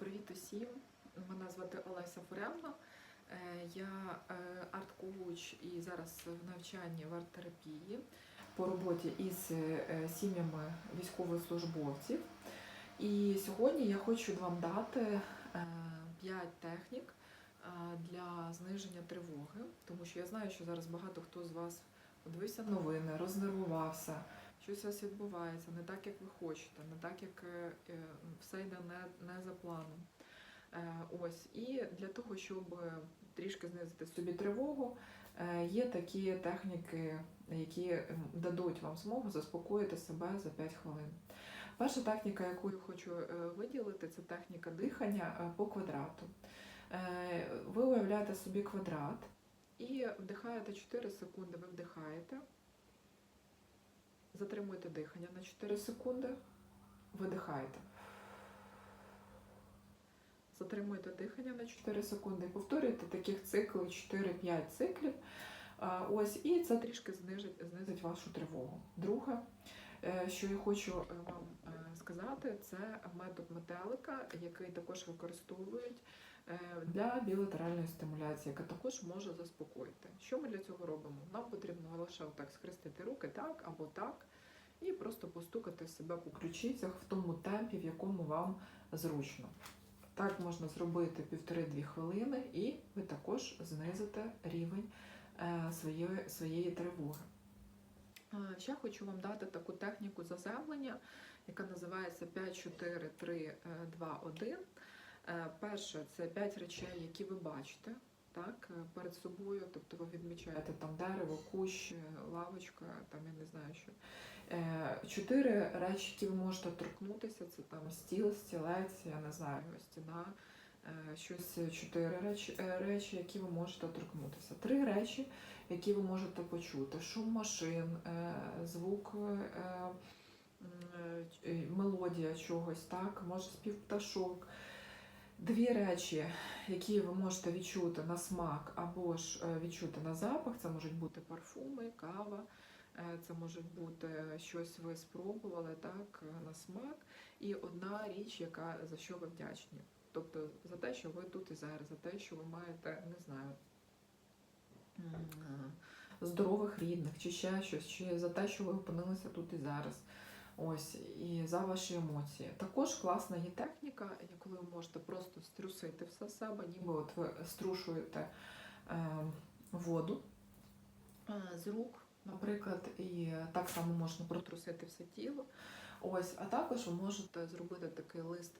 Привіт усім! Мене звати Олеся Фуремна. Е, Я е, арт-коуч і зараз в навчанні в арт-терапії по роботі із е, сім'ями військовослужбовців. І сьогодні я хочу вам дати 5 технік для зниження тривоги, тому що я знаю, що зараз багато хто з вас подивився новини, рознервувався, щось у вас відбувається не так, як ви хочете, не так, як е, е, все йде не, не за планом. Е, Ось, і для того, щоб трішки знизити собі тривогу, є такі техніки, які дадуть вам змогу заспокоїти себе за 5 хвилин. Перша техніка, яку я хочу виділити, це техніка дихання по квадрату. Ви уявляєте собі квадрат і вдихаєте 4 секунди, ви вдихаєте. Затримуєте дихання на 4 секунди, видихаєте. Затримуєте дихання на 4 секунди. Повторюєте таких циклів 4-5 циклів. Ось, і це трішки знижить, знизить вашу тривогу. Друге, е, що я хочу е, вам е, сказати, це метод метелика, який також використовують е, для білатеральної стимуляції, яка також може заспокоїти. Що ми для цього робимо? Нам потрібно лише отак схрестити руки так або так, і просто постукати себе по ключицях в тому темпі, в якому вам зручно. Так можна зробити півтори-дві хвилини, і ви також знизите рівень е, своєї, своєї тривоги. Е, Ще хочу вам дати таку техніку заземлення, яка називається 5, 4, 3, 2, 1. Е, Перше це 5 речей, які ви бачите так, е, перед собою. Тобто ви відмічаєте там дерево, кущ, е, лавочка, там я не знаю що. Е, Чотири речі, які ви можете торкнутися, це там стіл, стілець, я не знаю, стіна. Щось чотири речі, речі, які ви можете торкнутися. Три речі, які ви можете почути: шум машин, звук, мелодія чогось, так, може спів пташок. Дві речі, які ви можете відчути на смак або ж е, відчути на запах, це можуть бути парфуми, кава, е, це може бути щось ви спробували так, е, на смак. І одна річ, яка за що ви вдячні. Тобто за те, що ви тут і зараз, за те, що ви маєте, не знаю, е, здорових рідних, чи ще щось, чи за те, що ви опинилися тут і зараз. Ось, і за ваші емоції. Також класна є техніка, коли ви можете просто струсити все себе, ніби от ви струшуєте е, воду е, з рук, наприклад, і так само можна протрусити все тіло. Ось, а також ви можете зробити такий лист